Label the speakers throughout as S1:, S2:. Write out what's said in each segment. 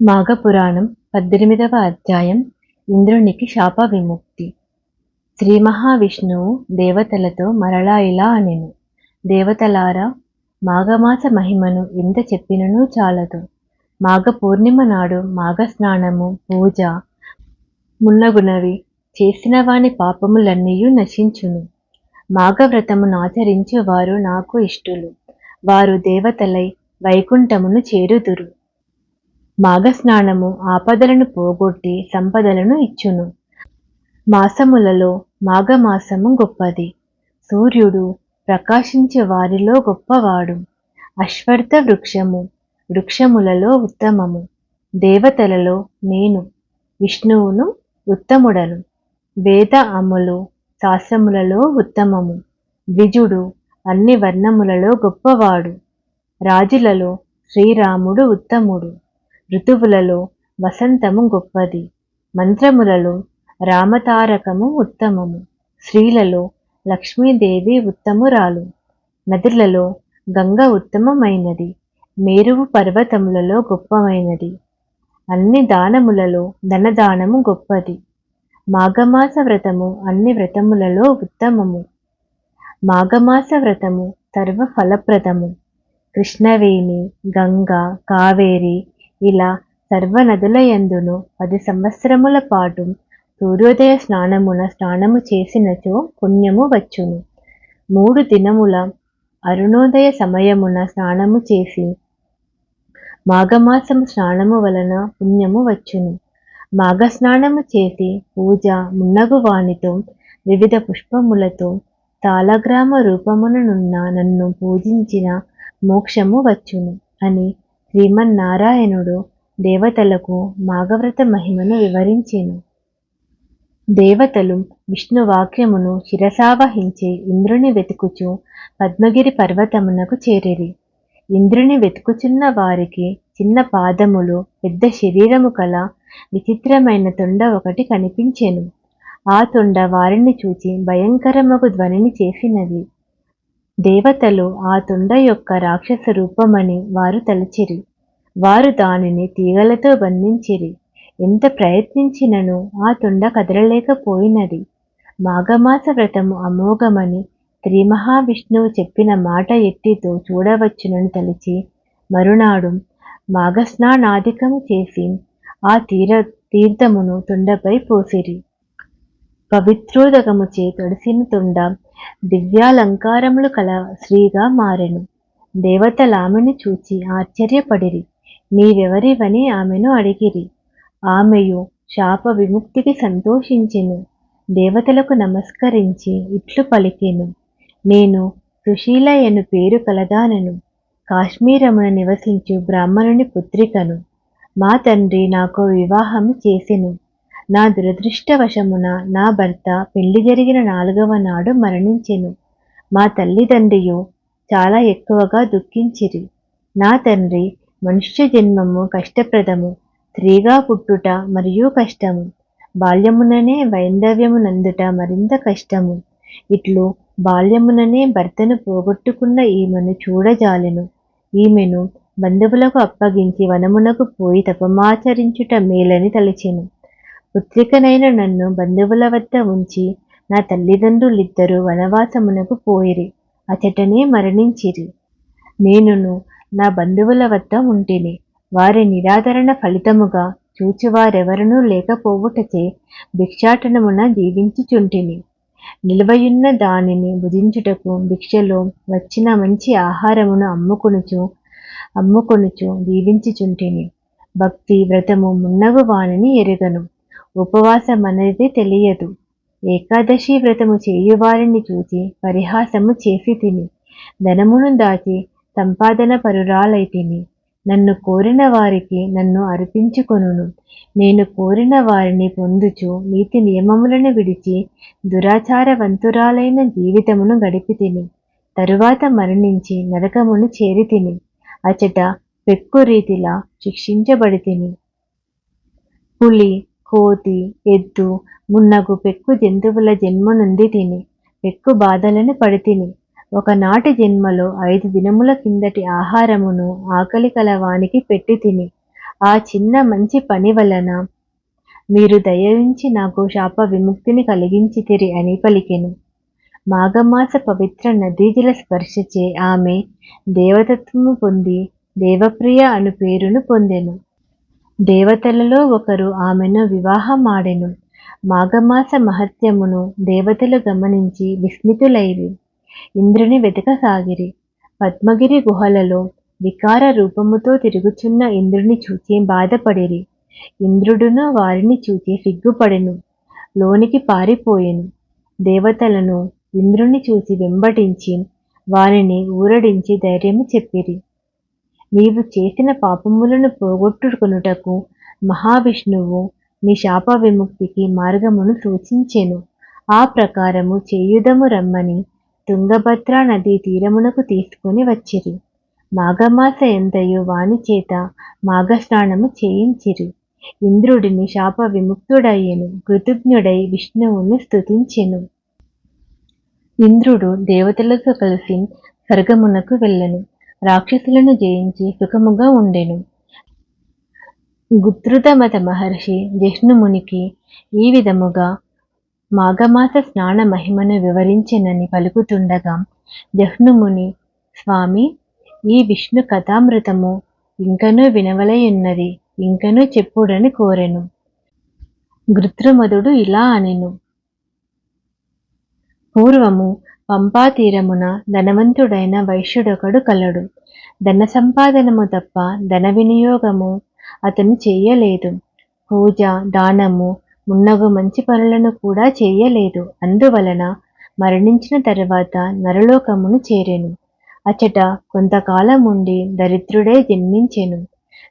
S1: మాఘపురాణం పద్దెనిమిదవ అధ్యాయం ఇంద్రునికి శాప విముక్తి శ్రీ మహావిష్ణువు దేవతలతో మరలా ఇలా అనెను దేవతలారా మాఘమాస మహిమను ఎంత చెప్పిననూ చాలదు. మాఘ పూర్ణిమ నాడు మాఘస్నానము పూజ మున్నగునవి చేసిన వాని పాపములన్నీయూ నశించును. మాఘవ్రతమును ఆచరించు వారు నాకు ఇష్టులు. వారు దేవతలై వైకుంఠమును చేరుదురు. మాఘస్నానము ఆపదలను పోగొట్టి సంపదలను ఇచ్చును. మాసములలో మాఘమాసము గొప్పది. సూర్యుడు ప్రకాశించే వారిలో గొప్పవాడు. అశ్వర్థ వృక్షము వృక్షములలో ఉత్తమము. దేవతలలో నేను విష్ణువును ఉత్తముడను. వేద అములు శాస్త్రములలో ఉత్తమము. ద్విజుడు అన్ని వర్ణములలో గొప్పవాడు. రాజులలో శ్రీరాముడు ఉత్తముడు. ఋతువులలో వసంతము గొప్పది. మంత్రములలో రామతారకము ఉత్తమము. స్త్రీలలో లక్ష్మీదేవి ఉత్తమురాలు. నదులలో గంగ ఉత్తమమైనది. మేరువు పర్వతములలో గొప్పమైనది. అన్ని దానములలో ధనదానము గొప్పది. మాఘమాస వ్రతము అన్ని వ్రతములలో ఉత్తమము. మాఘమాస వ్రతము సర్వ ఫలప్రదము కృష్ణవేణి గంగ కావేరి ఇలా సర్వనదుల యందును పది సంవత్సరముల పాటు సూర్యోదయ స్నానమున స్నానము చేసినచో పుణ్యము వచ్చును. మూడు దినముల అరుణోదయ సమయమున స్నానము చేసి మాఘమాసము స్నానము వలన పుణ్యము వచ్చును. మాఘ స్నానము చేసి పూజ మున్నగు వానితో వివిధ పుష్పములతో తాళగ్రామ రూపముననున్న నన్ను పూజించిన మోక్షము వచ్చును అని శ్రీమన్నారాయణుడు దేవతలకు మాఘవ్రత మహిమను వివరించెను. దేవతలు విష్ణు వాక్యమును శిరసావహించి ఇంద్రుని వెతుకుచు పద్మగిరి పర్వతమునకు చేరిరి. ఇంద్రుని వెతుకుచున్న వారికి చిన్న పాదములు పెద్ద శరీరము కల విచిత్రమైన తొండ ఒకటి కనిపించెను. ఆ తొండ వారిని చూచి భయంకరమగు ధ్వనిని చేసినది. దేవతలు ఆ తొండ యొక్క రాక్షస రూపమని వారు తలచిరి. వారు దానిని తీగలతో బంధించిరి. ఎంత ప్రయత్నించినను ఆ తొండ కదలలేకపోయినది. మాఘమాస వ్రతము అమోఘమని శ్రీ మహావిష్ణువు చెప్పిన మాట ఎట్టితో చూడవచ్చునని తలిచి మరునాడు మాఘస్నానాధికము చేసి ఆ తీర తీర్థమును తొండపై పోసిరి. పవిత్రోదకముచే తొడిసిన తుండ దివ్యాలంకారములు కల స్త్రీగా మారెను. దేవతలామెను చూచి ఆశ్చర్యపడిరి. నీవెవరివని ఆమెను అడిగిరి. ఆమెయు శాప విముక్తికి సంతోషించెను. దేవతలకు నమస్కరించి ఇట్లు పలికెను. నేను సుశీలయను పేరు కలదానను. కాశ్మీరమున నివసించు బ్రాహ్మణుని పుత్రికను. మా తండ్రి నాకు వివాహము చేసెను. నా దురదృష్టవశమున నా భర్త పెళ్ళి జరిగిన నాలుగవ నాడు మరణించెను. మా తల్లిదండ్రియు చాలా ఎక్కువగా దుఃఖించిరి. నా తండ్రి మనుష్య జన్మము కష్టప్రదము స్త్రీగా పుట్టుట మరియు కష్టము. బాల్యముననే వైంధవ్యమునందుట మరింత కష్టము. ఇట్లు బాల్యముననే భర్తను పోగొట్టుకున్న ఈమెను చూడజాలెను. ఈమెను బంధువులకు అప్పగించి వనమునకు పోయి తపమాచరించుట మేలని తలచెను. పుత్రికనైన నన్ను బంధువుల వద్ద ఉంచి నా తల్లిదండ్రులిద్దరూ వనవాసమునకు పోయిరి అచటనే మరణించిరి. నేనును నా బంధువుల వద్ద ఉంటిని వారి నిరాదరణ ఫలితముగా చూచివారెవరనూ లేకపోవుటచే భిక్షాటనమున జీవించుచుంటిని. నిలువయున్న దానిని భుజించుటకు భిక్షలో వచ్చిన మంచి ఆహారమును అమ్ముకొనుచు అమ్ముకొనుచు జీవించుచుంటిని. భక్తి వ్రతము మున్నగు వానిని ఎరుగను. ఉపవాసం అనేది తెలియదు. ఏకాదశి వ్రతము చేయువారిని చూచి పరిహాసము చేసి తిని ధనమును దాచి సంపాదన పరురాలైతిని నన్ను కోరిన వారికి నన్ను అర్పించుకొనును. నేను కోరిన వారిని పొందుచు నీతి నియమములను విడిచి దురాచారవంతురాలైన జీవితమును గడిపి తిని తరువాత మరణించి నరకమును చేరి తిని అచట పెక్కు రీతిలా శిక్షించబడి తిని. పులి కోతి ఎద్దు మున్నగు పెక్కు జంతువుల జన్మ నుండి తిని పెక్కు బాధలను పడి తిని. ఒకనాటి జన్మలో ఐదు దినముల కిందటి ఆహారమును ఆకలి కలవానికి పెట్టి తిని ఆ చిన్న మంచి పని వలన మీరు దయవించి నాకు శాప విముక్తిని కలిగించితిరి అని పలికెను. మాఘమాస పవిత్ర నదీజల స్పర్శచే ఆమె దేవతత్వము పొంది దేవప్రియ అను పేరును పొందెను. దేవతలలో ఒకరు ఆమెను వివాహమాడెను. మాఘమాస మహత్యమును దేవతలు గమనించి విస్మితులైరి. ఇంద్రుని వెతకసాగిరి. పద్మగిరి గుహలలో వికార రూపముతో తిరుగుచున్న ఇంద్రుని చూచి బాధపడిరి. ఇంద్రుడును వారిని చూచి సిగ్గుపడెను. లోనికి పారిపోయెను. దేవతలను ఇంద్రుని చూసి వెంబడించి వారిని ఊరడించి ధైర్యము చెప్పిరి. నీవు చేసిన పాపములను పోగొట్టుకొనుటకు మహావిష్ణువు నీ శాప విముక్తికి మార్గమును సూచించెను. ఆ ప్రకారము చేయుదము రమ్మని తుంగభద్రా నదీ తీరమునకు తీసుకుని వచ్చిరి. మాఘమాస ఎంతయు వాని చేత మాఘస్నానము చేయించిరి. ఇంద్రుడిని శాప విముక్తుడయ్యెను కృతజ్ఞుడై విష్ణువుని స్తుతించెను. ఇంద్రుడు దేవతలతో కలిసి స్వర్గమునకు వెళ్ళను. రాక్షసులను జయించి సుఖముగా ఉండెను. గుత్రుతమత మహర్షి జిష్ణుమునికి ఈ విధముగా మాఘమాస స్నాన మహిమను వివరించినని పలుకుతుండగా జహ్నుముని స్వామి ఈ విష్ణు కథామృతము ఇంకనూ వినవలయున్నది ఇంకనూ చెప్పుడని కోరెను. గృత్రమదుడు ఇలా అనెను. పూర్వము పంపాతీరమున ధనవంతుడైన వైశ్యుడొకడు కలడు. ధన సంపాదనము తప్ప ధన వినియోగము అతను చేయలేదు. పూజ దానము మున్నగు మంచి పనులను కూడా చేయలేదు. అందువలన మరణించిన తర్వాత నరలోకమును చేరెను. అచట కొంతకాలం ఉండి దరిద్రుడై జన్మించెను.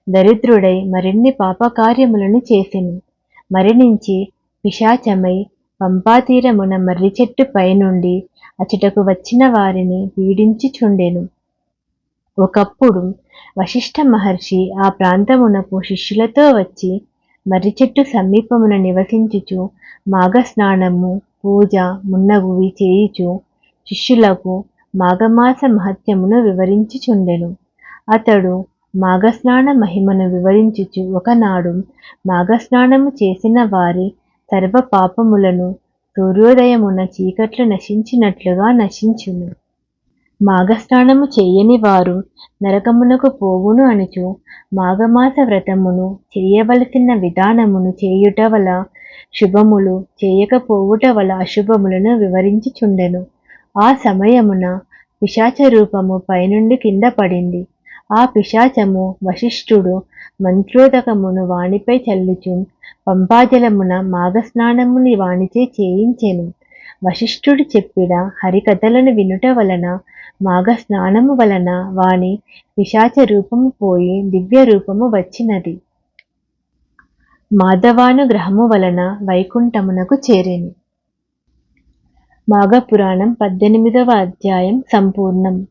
S1: దరిద్రుడై మరిన్ని పాపకార్యములను చేసెను. మరణించి పిశాచమై పంపాతీరమున మర్రి చెట్టు పైనుండి అచుటకు వచ్చిన వారిని పీడించుచుండెను. ఒకప్పుడు వశిష్ఠ మహర్షి ఆ ప్రాంతమునకు శిష్యులతో వచ్చి మర్రి చెట్టు సమీపమున నివసించుచు మాఘస్నానము పూజ మున్నగువి చేయుచు శిష్యులకు మాఘమాస మహత్యమును వివరించుచుండెను. అతడు మాఘస్నాన మహిమను వివరించుచు ఒకనాడు మాఘస్నానము చేసిన వారి సర్వ పాపములను సూర్యోదయమున చీకట్లు నశించినట్లుగా నశించును. మాఘస్నానము చేయని వారు నరకమునకు పోవును అనుచు. మాఘమాస వ్రతమును చేయవలసిన విధానమును చేయుట వల శుభములు చేయకపోవుట వల అశుభములను వివరించుచుండెను. ఆ సమయమున పిశాచ రూపము పైనుండి కింద పడింది. ఆ పిశాచము వశిష్ఠుడు మంత్రోదకమును వానిపై చల్లుచు పంపాజలమున మాఘస్నానముని వాణిచే చేయించెను. వశిష్ఠుడు చెప్పిన హరికథలను వినుట వలన మాఘస్నానము వలన వాణి పిశాచ రూపము పోయి దివ్య రూపము వచ్చినది. మాధవానుగ్రహము వలన వైకుంఠమునకు చేరేను. మాఘపురాణం పద్దెనిమిదవ అధ్యాయం సంపూర్ణం.